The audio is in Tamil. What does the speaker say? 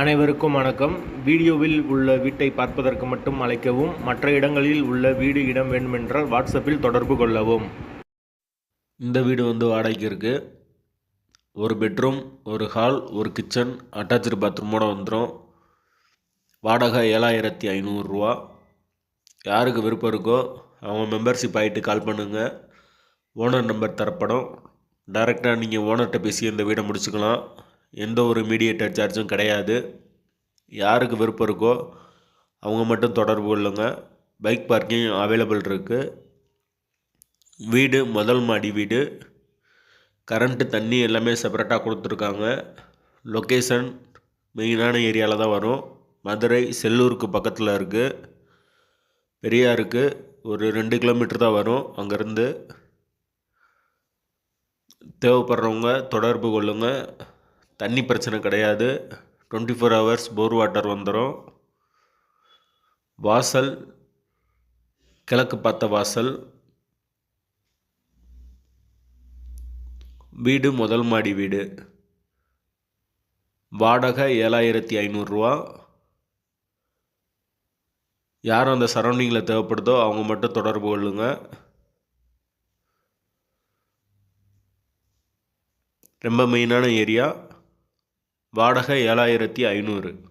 அனைவருக்கும் வணக்கம். வீடியோவில் உள்ள வீட்டை பார்ப்பதற்கு மட்டும் அழைக்கவும் மற்ற இடங்களில் உள்ள வீடு இடம் வேண்டுமென்றால் வாட்ஸ்அப்பில் தொடர்பு கொள்ளவும். இந்த வீடு வந்து வாடகைக்கு இருக்குது ஒரு பெட்ரூம் ஒரு ஹால் ஒரு கிச்சன் அட்டாச்சு பாத்ரூமோட வந்துடும் வாடகை ஏழாயிரத்தி ஐநூறுரூவா யாருக்கு விருப்பம் இருக்கோ அவங்க மெம்பர்ஷிப் ஆகிட்டு கால் பண்ணுங்கள் ஓனர் நம்பர் தரப்படும். டைரெக்டாக நீங்கள் ஓனர்கிட்ட பேசி இந்த வீடை முடிச்சுக்கலாம். எந்த ஒரு மீடியேட்டர் சார்ஜும் கிடையாது. யாருக்கு விருப்பம் இருக்கோ அவங்க மட்டும் தொடர்பு கொள்ளுங்க. பைக் பார்க்கிங் அவைலபிள் இருக்குது வீடு முதல் மாடி வீடு. கரண்ட்டு தண்ணி எல்லாமே செப்பரேட்டாக கொடுத்துருக்காங்க. லொக்கேஷன் மெயினான ஏரியாவில் தான் வரும். மதுரை செல்லூருக்கு பக்கத்தில் இருக்குது பெரியாருக்கு ஒரு ரெண்டு கிலோமீட்டர் தான் வரும் அங்கேருந்து. தேவைப்படுறவங்க தொடர்பு கொள்ளுங்கள் தண்ணி பிரச்சனை கிடையாது. Twenty four hours bore water வந்துடும் வாசல் கிழக்கு பார்த்த வாசல். வீடு முதல் மாடி வீடு. வாடகை ஏழாயிரத்தி ஐநூறுரூவா யாரும் அந்த சரௌண்டிங்கில் தேவைப்படுதோ அவங்க மட்டும் தொடர்பு கொள்ளுங்கள் ரொம்ப மெயினான ஏரியா. வாடகை ஏழாயிரத்தி ஐநூறு.